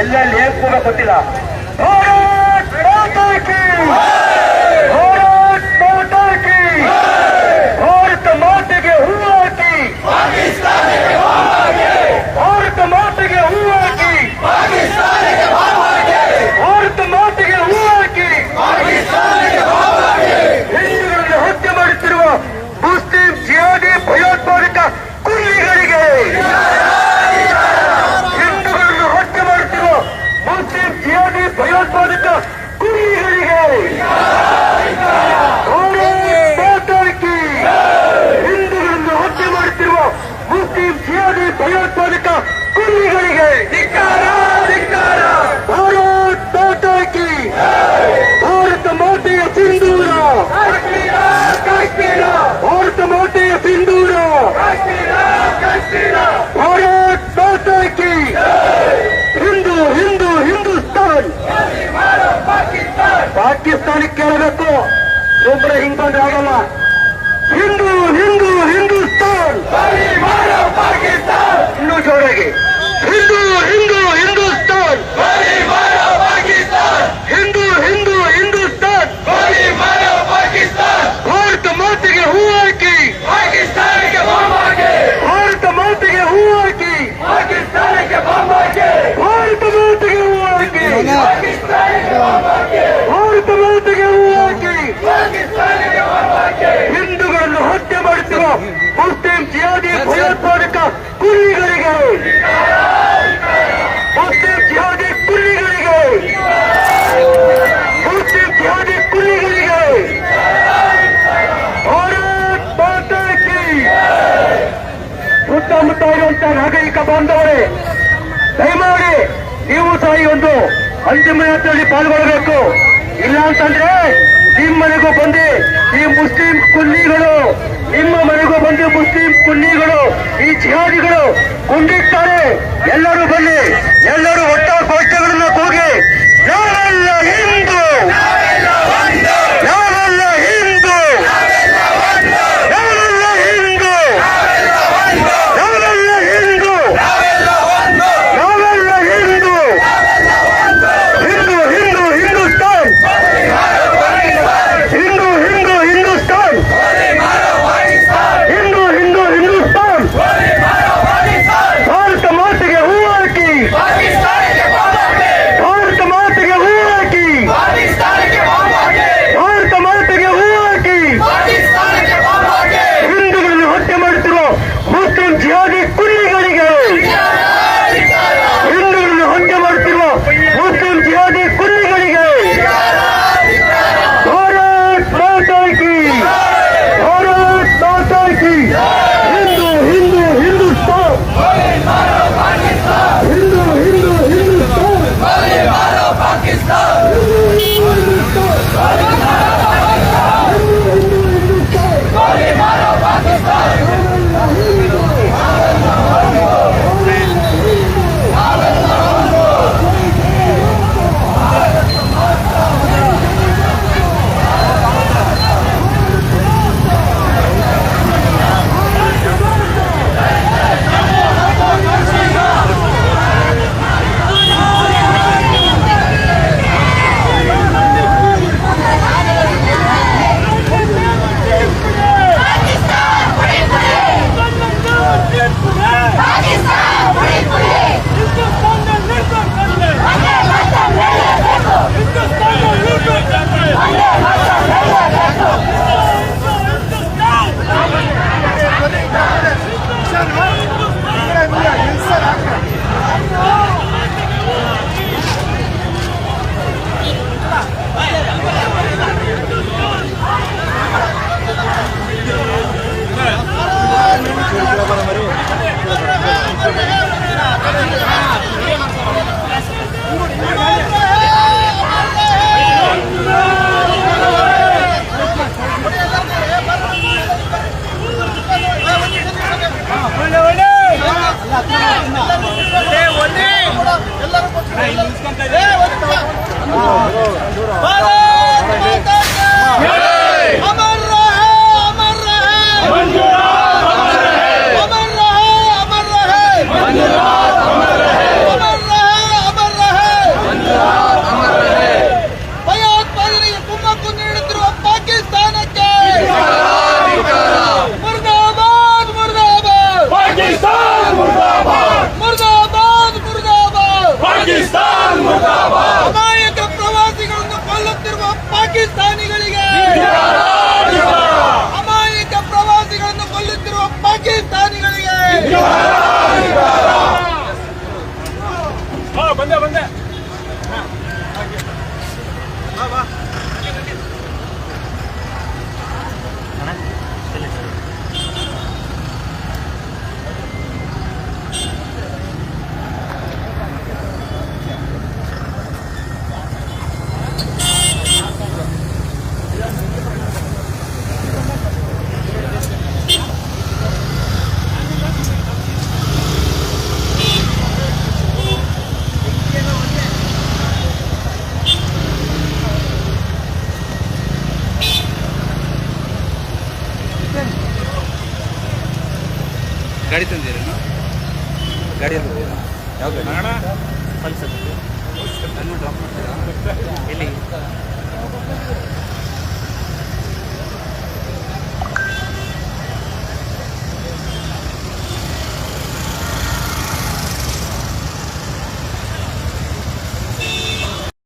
ಎಲ್ಲೆಲ್ಲಿ ಏನ್ ಕೂಡ ಗೊತ್ತಿಲ್ಲ पाकिस्तान कमरे हिंग आगल हिंदू हिंदू हिंदुस्तान इन जोर हिंदू हिंदू हिंदुस्तान हिंदू हिंदू हिंदुस्तान भारत मत के हुआ की पाकिस्तान भारत मत के हुआ की भारत मत के हुआ की కుల్లిగలిగే ఝికారా ఝికారా బస్తీ ఖాడి కుల్లిగలిగే ఝికారా ఖాడి ఖాడి కుల్లిగలిగే ఝికారా ఝికారా హరే బాటకి జై ఉత్తమతాయంత నాగరిక బాందవరే దైమాడే నీవు సాయియొండు అంతిమ యాత్రడి పాల్గొబెక్ ఇల్లంతరే మీమరకు బొండి మీ ముస్లిం కుల్లిగలు మీమరకు బొండి ముస్లిం కుల్లి ಈ ಜಿಹಾದಿಗಳು ಕುಂದಿರ್ತಾರೆ ಎಲ್ಲರೂ ಬನ್ನಿ ಎಲ್ಲರೂ ಒಟ್ಟ ಕೋಷ್ಟಗಳನ್ನು ಕೂಗಿ ಯಾರೆಲ್ಲ Dois! ಬಂದೆ ಬಂದೆ ಹಾಂ ಹಾಗೆ ಹಾಂ ಬಾ ಗಾಡಿ ತಂದಿರಿ ಗಾಡಿ ತಂದಿದ್ದೀರಾ ಯಾವ ಡ್ರಾಪ್ ಮಾಡ್ತೀರಾ